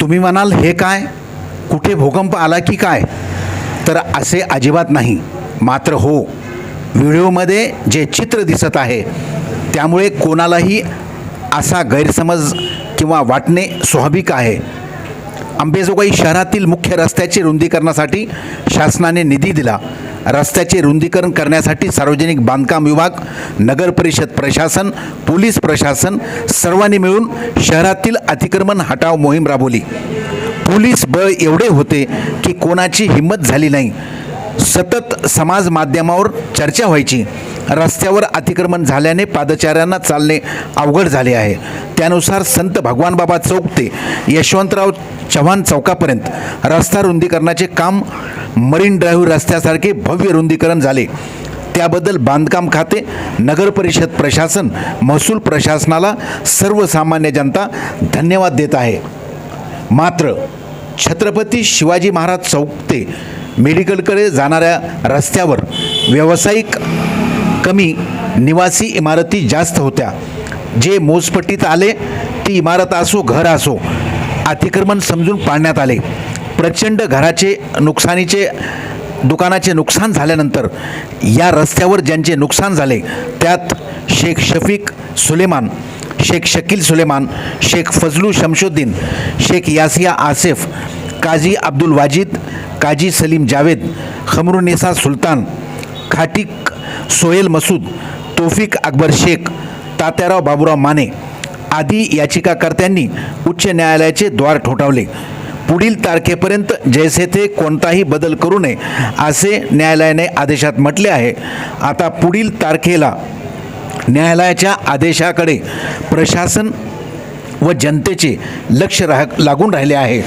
तुम्ही म्हणाल हे काय? कुठे भूकंप आला की काय? तर असे अजिबात नाही. मात्र हो व्हिडिओमध्ये जे चित्र दिसत आहे त्यामुळे कोणालाही असा गैरसमज किंवा वाटणे स्वाभाविक आहे. अंबेजोगाई शहरातील मुख्य रस्त्याचे रुंदीकरणासाठी शासनाने निधी दिला. रस्त्याचे रुंदीकरण करण्यासाठी सार्वजनिक बांधकाम विभाग नगर परिषद प्रशासन पोलीस प्रशासन सर्वांनी मिळून शहरातील अतिक्रमण हटाव मोहीम राबवली. पोलीस बळ एवढे होते की कोणाची हिंमत झाली नाही. सतत समाज माध्यमावर चर्चा व्हायची. रस्त्यावर अतिक्रमण झाल्याने पादचाऱ्यांना चालणे अवघड झाले आहे. त्यानुसार संत भगवानबाबा चौक ते यशवंतराव चव्हाण चौकापर्यंत रस्ता रुंदीकरणाचे काम मरीन ड्राईव्ह रस्त्यासारखे भव्य रुंदीकरण झाले. त्याबद्दल बांधकाम खाते नगर परिषद प्रशासन महसूल प्रशासनाला सर्वसामान्य जनता धन्यवाद देत आहे. मात्र छत्रपती शिवाजी महाराज चौक ते मेडिकलकडे जाणाऱ्या रस्त्यावर व्यावसायिक कमी निवासी इमारती जास्त होत्या. जे मोजपट्टीत आले ती इमारत असो घर असो अतिक्रमण समजून पाळण्यात आले. प्रचंड घराचे नुकसानीचे दुकानाचे नुकसान झाल्यानंतर या रस्त्यावर ज्यांचे नुकसान झाले त्यात शेख शफीक सुलेमान शेख शकील सुलेमान शेख फजलू शमशुद्दीन शेख यासिया आसिफ काजी अब्दुल वाजिद काजी सलीम जावेद खमरुनेसा सुलतान खाटिक सोहेल मसूद तोफिक अकबर शेख तात्याराव बाबूराव माने आदी याचिकाकर्त्यांनी उच्च न्यायालयाचे द्वार ठोठावले. पुढील तारखेपर्यंत जैसे कोणताही बदल करू नये असे न्यायालयाने आदेशात म्हटले आहे. आता पुढील तारखेला न्यायालयाच्या आदेशाकडे प्रशासन व जनतेचे लक्ष राह लागून राहिले आहे.